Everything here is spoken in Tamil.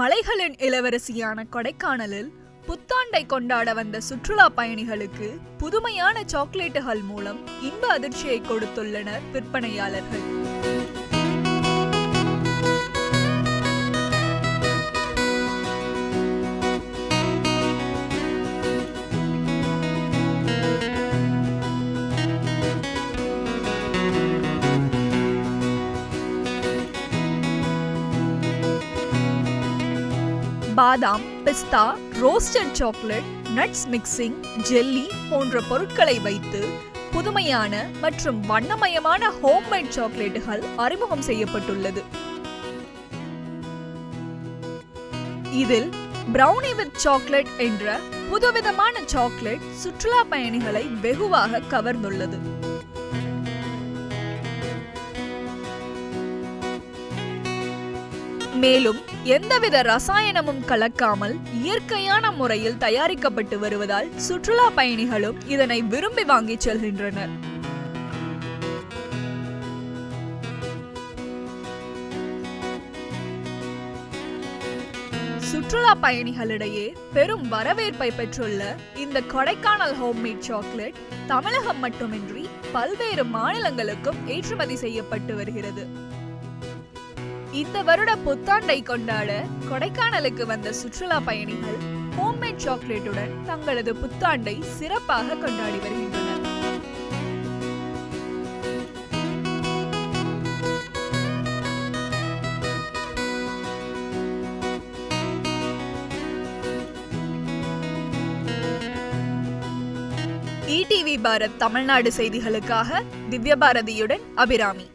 மலைகளின் இளவரசியான கொடைக்கானலில் புத்தாண்டை கொண்டாட வந்த சுற்றுலா பயணிகளுக்கு புதுமையான சாக்லேட்டுகள் மூலம் இன்ப அதிர்ச்சியை கொடுத்துள்ளனர் விற்பனையாளர்கள். பாதாம் பிஸ்தா roasted chocolate nuts mixing jelly போன்ற பொருட்களை வைத்து புதுமையான மற்றும் வண்ணமயமான ஹோம்மேட் சாக்லேட்டுகள் அறிமுகம் செய்யப்பட்டுள்ளது. இதில் பிரவுனி வித் சாக்லேட் என்ற புதுவிதமான சாக்லேட் சுற்றுலா பயணிகளை வெகுவாக கவர்ந்துள்ளது. மேலும் எந்தவித ரசாயனமும் கலக்காமல் இயற்கையான முறையில் தயாரிக்கப்பட்டு வருவதால் சுற்றுலா பயணிகளும் இதனை விரும்பி வாங்கிச் செல்கின்றனர். சுற்றுலா பயணிகளிடையே பெரும் வரவேற்பை பெற்றுள்ள இந்த கொடைக்கானல் ஹோம்மேட் சாக்லேட் தமிழகம் மட்டுமின்றி பல்வேறு மாநிலங்களுக்கும் ஏற்றுமதி செய்யப்பட்டு வருகிறது. இந்த வருட புத்தாண்டை கொண்டாட கொடைக்கானலுக்கு வந்த சுற்றுலா பயணிகள் ஹோம்மேட் சாக்லேட்டுடன் தங்களது புத்தாண்டை சிறப்பாக கொண்டாடி வருகின்றனர். இடிவி பாரத் தமிழ்நாடு செய்திகளுக்காக திவ்ய பாரதியுடன் அபிராமி.